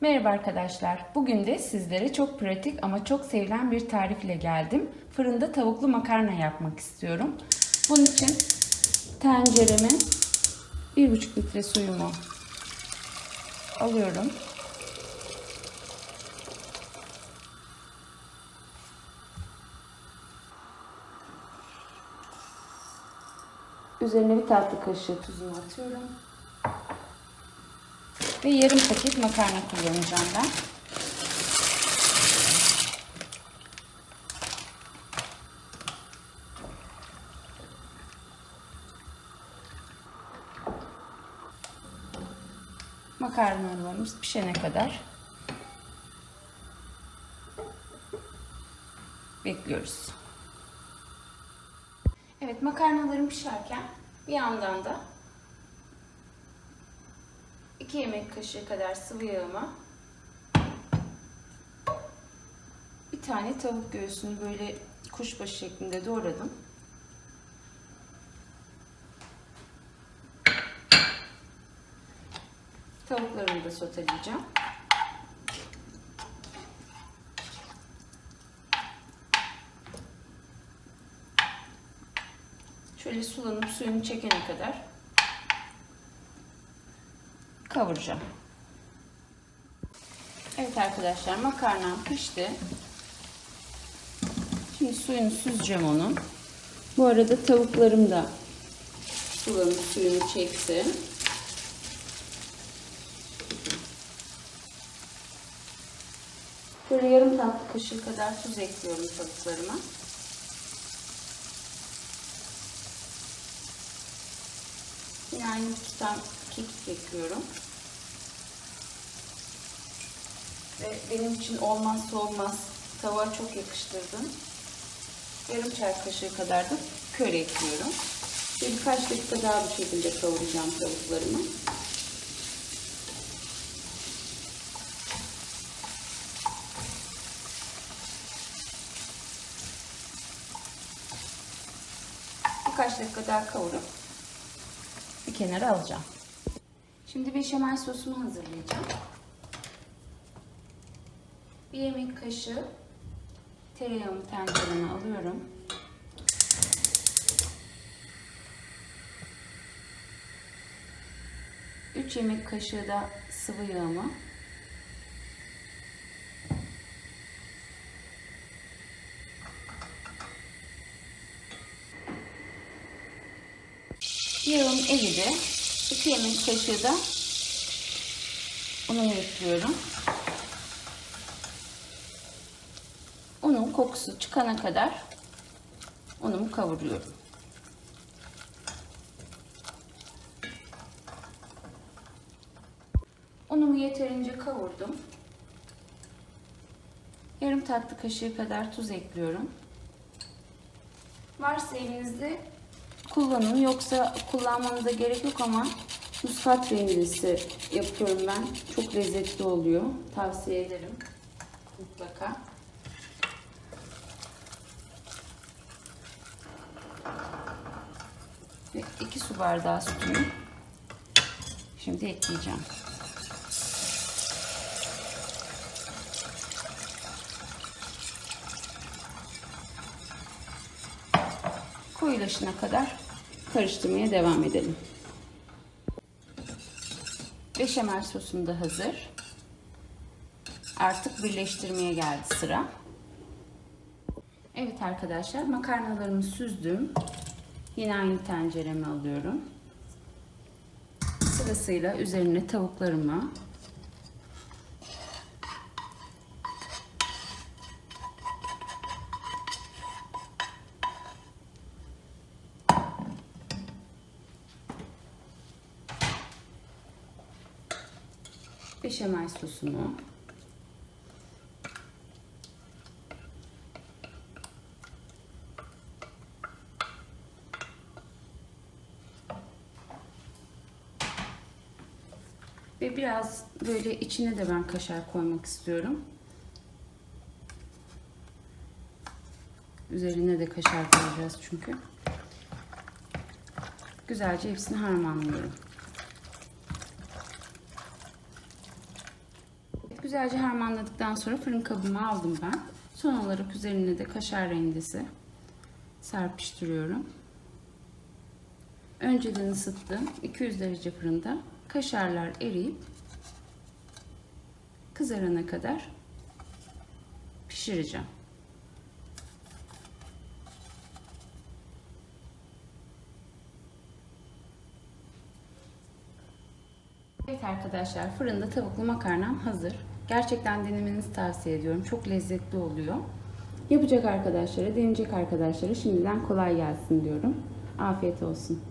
Merhaba arkadaşlar. Bugün de sizlere çok pratik ama çok sevilen bir tarifle geldim. Fırında tavuklu makarna yapmak istiyorum. Bunun için tencereme 1,5 litre suyumu alıyorum. Üzerine bir tatlı kaşığı tuzunu atıyorum. Ve yarım paket makarna kullanacağım ben. Makarnalarımız pişene kadar bekliyoruz. Evet makarnalarım pişerken bir yandan da 2 yemek kaşığı kadar sıvı yağıma bir tane tavuk göğsünü böyle kuşbaşı şeklinde doğradım. Tavuklarımı da soteleyeceğim. Şöyle sulanıp suyunu çekene kadar kavuracağım. Evet arkadaşlar makarnam pişti. Şimdi suyunu süzeceğim onun. Bu arada tavuklarım da sulanıp suyunu çekti. Böyle yarım tatlı kaşığı kadar tuz ekliyorum tavuklarıma. Yine aynı tutam kekik ekliyorum. Ve benim için olmazsa olmaz tavuğa çok yakıştırdım. Yarım çay kaşığı kadar da köri ekliyorum. Ve birkaç dakika daha bu şekilde kavuracağım tavuklarımı. Birkaç dakika daha kavurup bir kenara alacağım. Şimdi beşamel sosumu hazırlayacağım. Bir yemek kaşığı tereyağımı tencereme alıyorum. Üç yemek kaşığı da sıvı yağımı. Yağım eridi. 2 yemek kaşığı da unumu ekliyorum. Kokusu çıkana kadar unumu kavuruyorum. Unumu yeterince kavurdum. Yarım tatlı kaşığı kadar tuz ekliyorum. Varsa evinizde kullanın. Yoksa kullanmanıza gerek yok ama muskat rendesi yapıyorum ben. Çok lezzetli oluyor. Tavsiye ederim. Mutlaka. Ve iki su bardağı sütümü şimdi ekleyeceğim. koyulaşına kadar karıştırmaya devam edelim. Beşamel sosum da hazır. Artık birleştirmeye geldi sıra. Evet arkadaşlar makarnalarımı süzdüm. Yine aynı tencereme alıyorum. Sırasıyla üzerine tavuklarımı beşamel sosumu ve biraz böyle içine de ben kaşar koymak istiyorum. Üzerine de kaşar koyacağız çünkü. Güzelce hepsini harmanlıyorum. Güzelce harmanladıktan sonra fırın kabıma aldım ben. Son olarak üzerine de kaşar rendesi serpiştiriyorum. Önceden ısıttığım 200 derece fırında kaşarlar eriyip kızarana kadar pişireceğim. Evet arkadaşlar fırında tavuklu makarnam hazır. Gerçekten denemenizi tavsiye ediyorum. Çok lezzetli oluyor. Yapacak arkadaşlara, deneyecek arkadaşlara şimdiden kolay gelsin diyorum. Afiyet olsun.